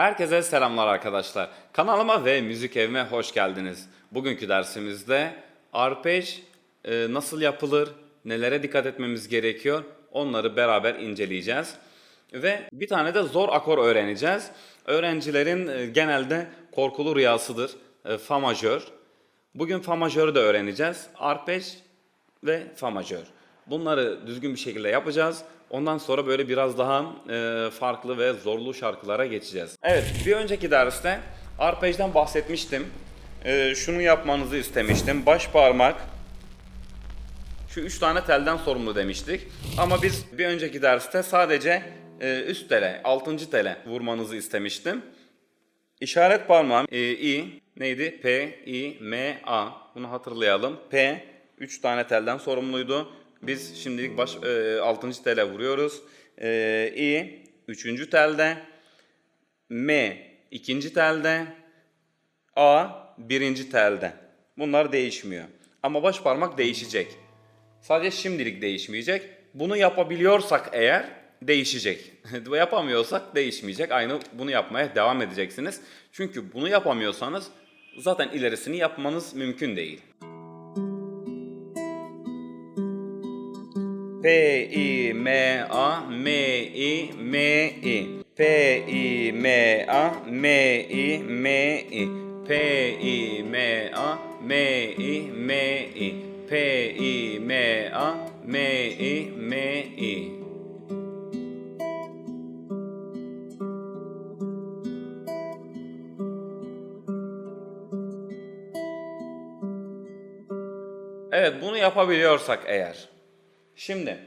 Herkese selamlar arkadaşlar. Kanalıma ve müzik evime hoş geldiniz. Bugünkü dersimizde arpej e, nasıl yapılır, nelere dikkat etmemiz gerekiyor onları beraber inceleyeceğiz. Ve bir tane de zor akor öğreneceğiz. Öğrencilerin e, genelde korkulu rüyasıdır e, fa majör. Bugün fa majörü de öğreneceğiz. Arpej ve fa majör. Bunları düzgün bir şekilde yapacağız. Ondan sonra böyle biraz daha e, farklı ve zorlu şarkılara geçeceğiz. Evet, bir önceki derste arpejden bahsetmiştim. E, şunu yapmanızı istemiştim. Baş parmak, şu üç tane telden sorumlu demiştik. Ama biz bir önceki derste sadece e, üst tele, altıncı tele vurmanızı istemiştim. İşaret parmağım e, I neydi? P, I, M, A. Bunu hatırlayalım. P 3 tane telden sorumluydu. Biz şimdilik baş, e, 6. tele vuruyoruz. E, I 3. telde. M 2. telde. A 1. telde. Bunlar değişmiyor. Ama baş parmak değişecek. Sadece şimdilik değişmeyecek. Bunu yapabiliyorsak eğer değişecek. Yapamıyorsak değişmeyecek. Aynı bunu yapmaya devam edeceksiniz. Çünkü bunu yapamıyorsanız zaten ilerisini yapmanız mümkün değil. M I M I Evet bunu yapabiliyorsak eğer. Şimdi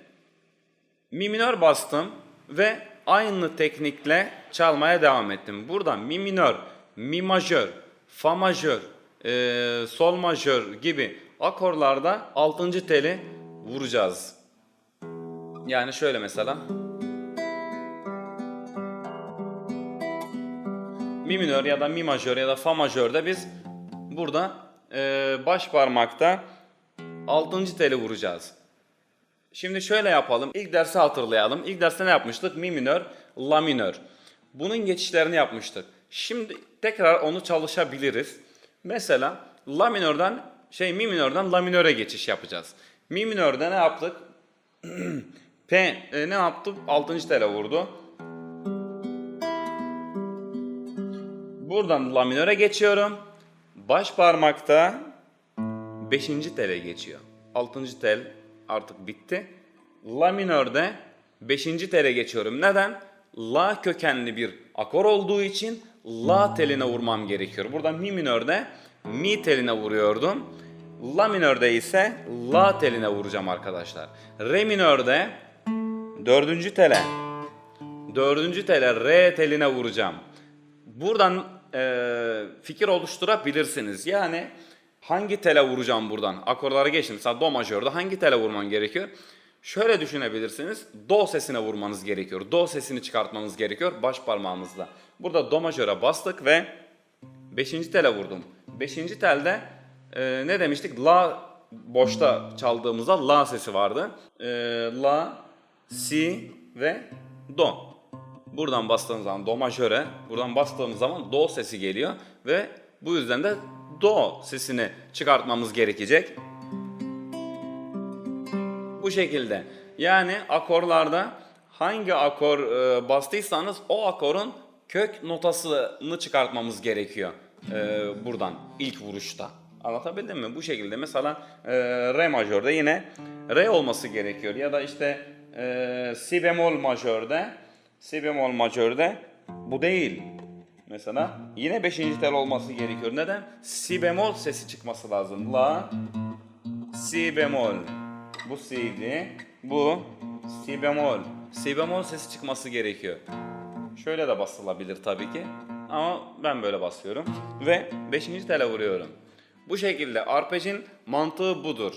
mi minör bastım ve aynı teknikle çalmaya devam ettim. Burada mi minör, mi majör, fa majör, e, sol majör gibi akorlarda 6. teli vuracağız. Yani şöyle mesela. Mi minör ya da mi majör ya da fa majörde biz burada e, baş parmakta 6. teli vuracağız. Şimdi şöyle yapalım. İlk dersi hatırlayalım. İlk derste ne yapmıştık? Mi minör, la minör. Bunun geçişlerini yapmıştık. Şimdi tekrar onu çalışabiliriz. Mesela la minörden şey mi minörden la minöre geçiş yapacağız. Mi minörde ne yaptık? P e, ne yaptı? 6. tele vurdu. Buradan la minöre geçiyorum. Baş parmakta 5. tele geçiyor. 6. tel artık bitti. La minörde 5. tele geçiyorum. Neden? La kökenli bir akor olduğu için La teline vurmam gerekiyor. Burada mi minörde mi teline vuruyordum. La minörde ise La teline vuracağım arkadaşlar. Re minörde 4. tele 4. tele Re teline vuracağım. Buradan e, fikir oluşturabilirsiniz. Yani hangi tele vuracağım buradan? Akorlara geçtim. Mesela do majörde hangi tele vurman gerekiyor? Şöyle düşünebilirsiniz. Do sesine vurmanız gerekiyor. Do sesini çıkartmanız gerekiyor baş parmağımızla. Burada do majöre bastık ve 5. tele vurdum. 5. telde e, ne demiştik? La boşta çaldığımızda la sesi vardı. E, la, si ve do. Buradan bastığımız zaman do majöre, buradan bastığımız zaman do sesi geliyor ve bu yüzden de do sesini çıkartmamız gerekecek. Bu şekilde. Yani akorlarda hangi akor e, bastıysanız o akorun kök notasını çıkartmamız gerekiyor e, buradan ilk vuruşta. Anlatabildim mi? Bu şekilde mesela e, re majörde yine re olması gerekiyor ya da işte e, si bemol majörde si bemol majörde bu değil. Mesela yine 5. tel olması gerekiyor. Neden? Si bemol sesi çıkması lazım. La, si bemol. Bu si'ydi. Bu si bemol. Si bemol sesi çıkması gerekiyor. Şöyle de basılabilir tabii ki. Ama ben böyle basıyorum. Ve 5. tele vuruyorum. Bu şekilde arpejin mantığı budur.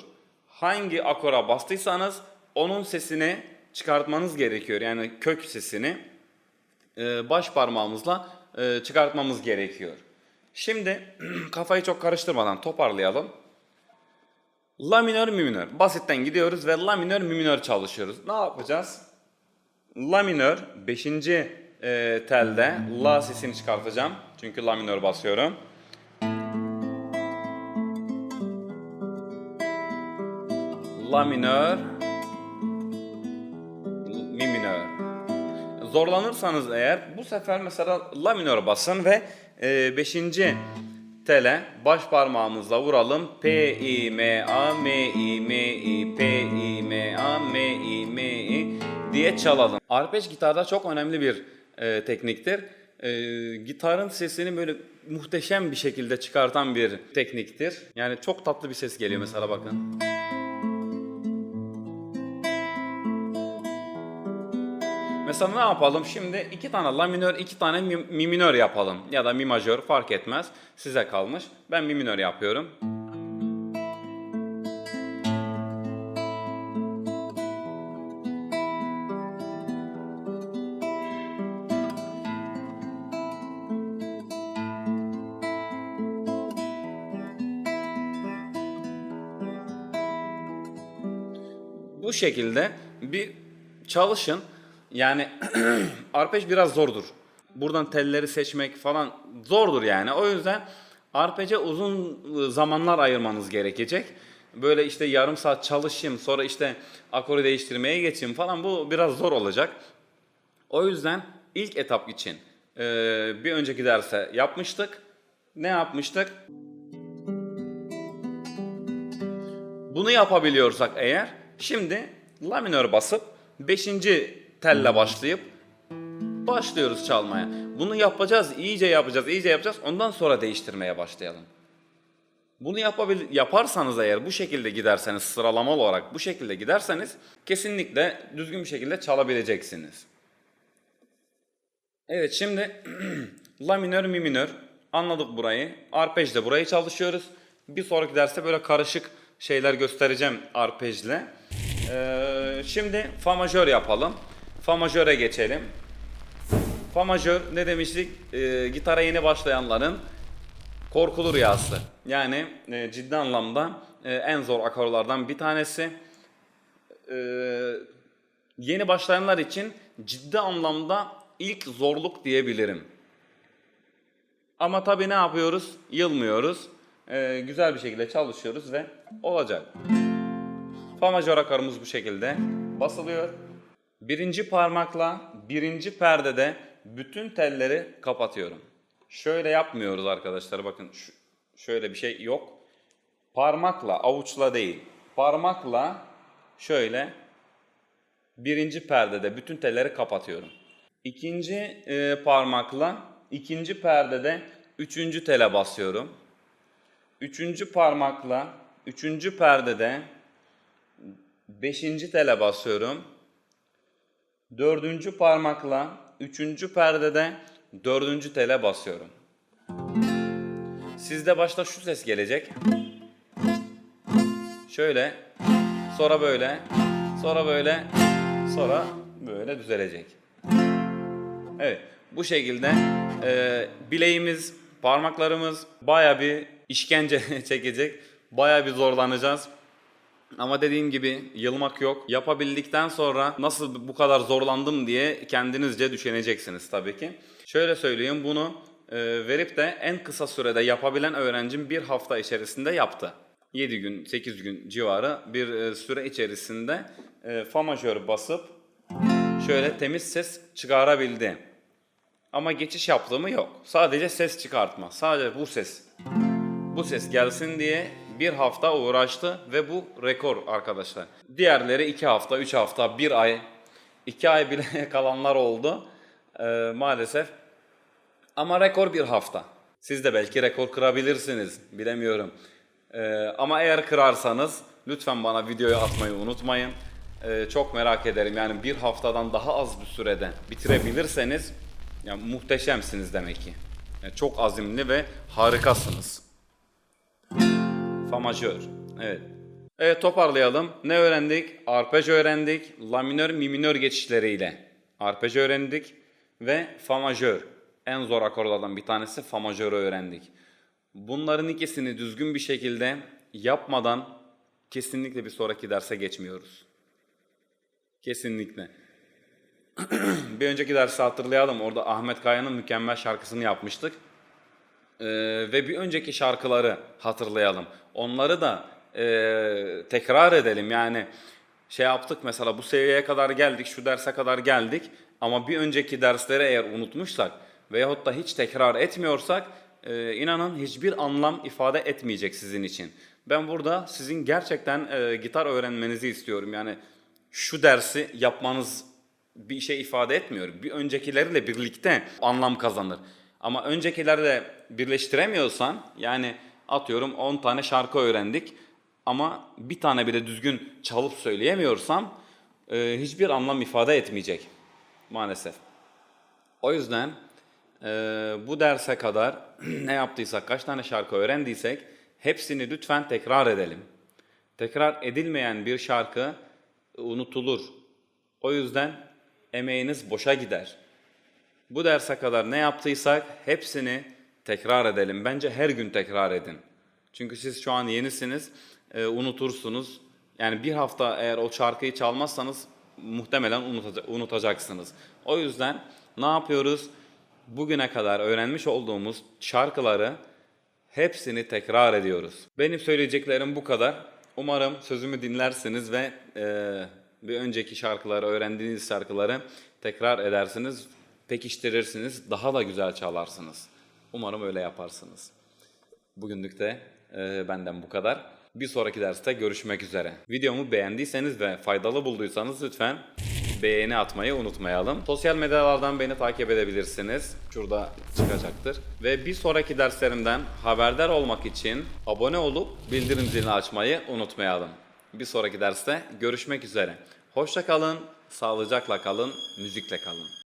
Hangi akora bastıysanız onun sesini çıkartmanız gerekiyor. Yani kök sesini e, baş parmağımızla e, çıkartmamız gerekiyor. Şimdi kafayı çok karıştırmadan toparlayalım. La minör, mi minör. Basitten gidiyoruz ve la minör, mi minör çalışıyoruz. Ne yapacağız? La minör 5. e, telde la sesini çıkartacağım. Çünkü la minör basıyorum. La minör, Zorlanırsanız eğer bu sefer mesela la minör basın ve 5. tele baş parmağımızla vuralım. P I M A M I M I P I M A M I M I diye çalalım. Arpej gitarda çok önemli bir e, tekniktir. E, gitarın sesini böyle muhteşem bir şekilde çıkartan bir tekniktir. Yani çok tatlı bir ses geliyor mesela bakın. Mesela ne yapalım? Şimdi iki tane la minör, iki tane mi, mi minör yapalım. Ya da mi majör fark etmez. Size kalmış. Ben mi minör yapıyorum. Bu şekilde bir çalışın. Yani arpej biraz zordur. Buradan telleri seçmek falan zordur yani. O yüzden arpeje uzun ıı, zamanlar ayırmanız gerekecek. Böyle işte yarım saat çalışayım sonra işte akoru değiştirmeye geçeyim falan bu biraz zor olacak. O yüzden ilk etap için eee, bir önceki derse yapmıştık. Ne yapmıştık? Bunu yapabiliyorsak eğer şimdi la minör basıp 5. telle başlayıp başlıyoruz çalmaya. Bunu yapacağız, iyice yapacağız, iyice yapacağız. Ondan sonra değiştirmeye başlayalım. Bunu yapabil yaparsanız eğer bu şekilde giderseniz sıralama olarak bu şekilde giderseniz kesinlikle düzgün bir şekilde çalabileceksiniz. Evet şimdi la minör mi minör anladık burayı. Arpejle burayı çalışıyoruz. Bir sonraki derste böyle karışık şeyler göstereceğim arpejle. Ee, şimdi fa majör yapalım. Fa majöre geçelim. Fa majör ne demiştik? Ee, gitara yeni başlayanların korkulu rüyası. Yani e, ciddi anlamda e, en zor akorlardan bir tanesi. Ee, yeni başlayanlar için ciddi anlamda ilk zorluk diyebilirim. Ama tabii ne yapıyoruz? Yılmıyoruz. Ee, güzel bir şekilde çalışıyoruz ve olacak. Fa majör akorumuz bu şekilde basılıyor. Birinci parmakla birinci perdede bütün telleri kapatıyorum. Şöyle yapmıyoruz arkadaşlar bakın şöyle bir şey yok. Parmakla avuçla değil parmakla şöyle birinci perdede bütün telleri kapatıyorum. İkinci e, parmakla ikinci perdede üçüncü tele basıyorum. Üçüncü parmakla üçüncü perdede beşinci tele basıyorum. Dördüncü parmakla üçüncü perdede dördüncü tele basıyorum. Sizde başta şu ses gelecek. Şöyle, sonra böyle, sonra böyle, sonra böyle düzelecek. Evet, bu şekilde e, bileğimiz, parmaklarımız baya bir işkence çekecek. Baya bir zorlanacağız. Ama dediğim gibi yılmak yok. Yapabildikten sonra nasıl bu kadar zorlandım diye kendinizce düşüneceksiniz tabii ki. Şöyle söyleyeyim bunu e, verip de en kısa sürede yapabilen öğrencim bir hafta içerisinde yaptı. 7 gün, 8 gün civarı bir e, süre içerisinde e, fa majör basıp şöyle temiz ses çıkarabildi. Ama geçiş yaptığımı yok. Sadece ses çıkartma. Sadece bu ses. Bu ses gelsin diye bir hafta uğraştı ve bu rekor arkadaşlar. Diğerleri iki hafta, üç hafta, bir ay, iki ay bile kalanlar oldu Ee, maalesef. Ama rekor bir hafta. Siz de belki rekor kırabilirsiniz, bilemiyorum. Ee, ama eğer kırarsanız lütfen bana videoyu atmayı unutmayın. Ee, çok merak ederim yani bir haftadan daha az bir sürede bitirebilirseniz yani muhteşemsiniz demek ki. Yani çok azimli ve harikasınız. Fa majör. Evet. Evet toparlayalım. Ne öğrendik? Arpej öğrendik. La minör, mi minör geçişleriyle. Arpej öğrendik ve fa majör. En zor akorlardan bir tanesi fa majörü öğrendik. Bunların ikisini düzgün bir şekilde yapmadan kesinlikle bir sonraki derse geçmiyoruz. Kesinlikle. bir önceki dersi hatırlayalım. Orada Ahmet Kaya'nın mükemmel şarkısını yapmıştık. Ee, ve bir önceki şarkıları hatırlayalım. Onları da e, tekrar edelim. Yani şey yaptık mesela bu seviyeye kadar geldik, şu derse kadar geldik. Ama bir önceki dersleri eğer unutmuşsak veyahut da hiç tekrar etmiyorsak e, inanın hiçbir anlam ifade etmeyecek sizin için. Ben burada sizin gerçekten e, gitar öğrenmenizi istiyorum. Yani şu dersi yapmanız bir şey ifade etmiyor. Bir öncekilerle birlikte anlam kazanır. Ama öncekilerle birleştiremiyorsan yani atıyorum 10 tane şarkı öğrendik ama bir tane bile düzgün çalıp söyleyemiyorsam e, hiçbir anlam ifade etmeyecek maalesef. O yüzden e, bu derse kadar ne yaptıysak, kaç tane şarkı öğrendiysek hepsini lütfen tekrar edelim. Tekrar edilmeyen bir şarkı unutulur. O yüzden emeğiniz boşa gider. Bu derse kadar ne yaptıysak hepsini tekrar edelim. Bence her gün tekrar edin. Çünkü siz şu an yenisiniz, e, unutursunuz. Yani bir hafta eğer o şarkıyı çalmazsanız muhtemelen unutaca- unutacaksınız. O yüzden ne yapıyoruz? Bugüne kadar öğrenmiş olduğumuz şarkıları hepsini tekrar ediyoruz. Benim söyleyeceklerim bu kadar. Umarım sözümü dinlersiniz ve e, bir önceki şarkıları, öğrendiğiniz şarkıları tekrar edersiniz, pekiştirirsiniz, daha da güzel çalarsınız. Umarım öyle yaparsınız. Bugünlük de e, benden bu kadar. Bir sonraki derste görüşmek üzere. Videomu beğendiyseniz ve faydalı bulduysanız lütfen beğeni atmayı unutmayalım. Sosyal medyalardan beni takip edebilirsiniz. Şurada çıkacaktır. Ve bir sonraki derslerimden haberdar olmak için abone olup bildirim zilini açmayı unutmayalım. Bir sonraki derste görüşmek üzere. Hoşça kalın, sağlıcakla kalın, müzikle kalın.